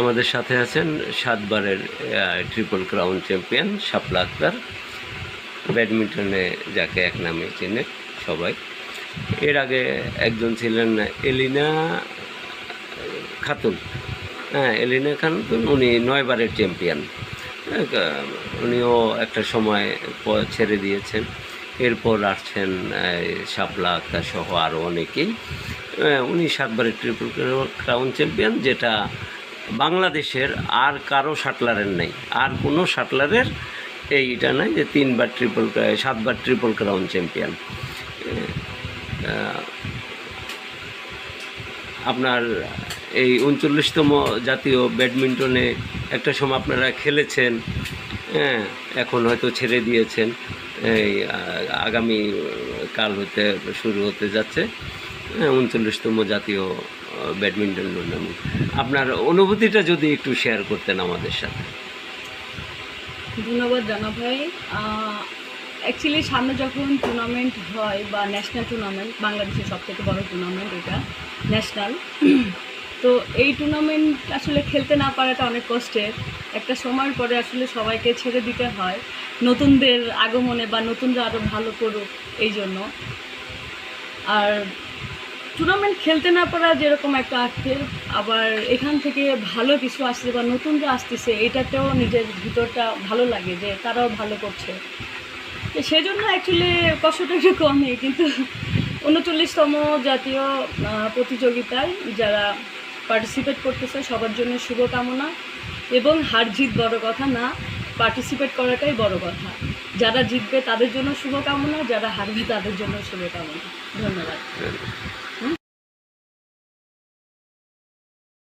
আমাদের সাথে আছেন সাতবারের triple crown champion Shapla Akter ব্যাডমিন্টনে যাকে এক নামে চেনে সবাই। এর আগে একজন ছিলেন এলিনা খাতুন। হ্যাঁ এলিনা খাতুন উনি নয়বারের চ্যাম্পিয়ন উনিও একটা সময় ছেড়ে দিয়েছেন। এরপর আসছেন শাপলা আক্তার সহ আরও অনেকেই। উনি সাতবারের ট্রিপল ক্রাউন চ্যাম্পিয়ন যেটা বাংলাদেশের আর কারও শাটলারের নেই। আর কোনো শাটলারের এইটা নাই যে তিনবার ট্রিপল সাতবার ট্রিপল ক্রাউন চ্যাম্পিয়ন আপনার এই উনচল্লিশতম জাতীয় ব্যাডমিন্টনে একটা সময় আপনারা খেলেছেন হ্যাঁ এখন হয়তো ছেড়ে দিয়েছেন এই আগামী কাল হতে শুরু হতে যাচ্ছে হ্যাঁ, উনচল্লিশতম জাতীয় ব্যাডমিন্টন টুর্নামেন্ট। আপনার অনুভূতিটা যদি একটু শেয়ার করতেন আমাদের সাথে। ধন্যবাদ জানা ভাই। অ্যাকচুয়ালি সামনে যখন টুর্নামেন্ট হয় বা ন্যাশনাল টুর্নামেন্ট বাংলাদেশের সব থেকে বড় টুর্নামেন্ট এটা ন্যাশনাল তো এই টুর্নামেন্ট আসলে খেলতে না পারাটা অনেক কষ্টের। একটা সময়ের পরে আসলে সবাইকে ছেড়ে দিতে হয়, নতুনদের আগমনে বা নতুনরা আরও ভালো করুক, এই জন্য। আর টুর্নামেন্ট খেলতে না পারা যেরকম একটা আক্ষেপ আবার এখান থেকে ভালো কিছু আসছে বা নতুনরা আসতেছে, এটাতেও নিজের ভিতরটা ভালো লাগে যে তারাও ভালো করছে। তো সেই জন্য অ্যাকচুয়ালি কষ্টটা একটু কমই, কিন্তু উনচল্লিশতম জাতীয় প্রতিযোগিতায় যারা পার্টিসিপেট করতেছে, সবার জন্য শুভকামনা এবং হার জিত বড় কথা না পার্টিসিপেট করাটাই বড় কথা। যারা জিতবে তাদের জন্য শুভকামনা, যারা হারবে তাদের জন্য শুভকামনা। ধন্যবাদ।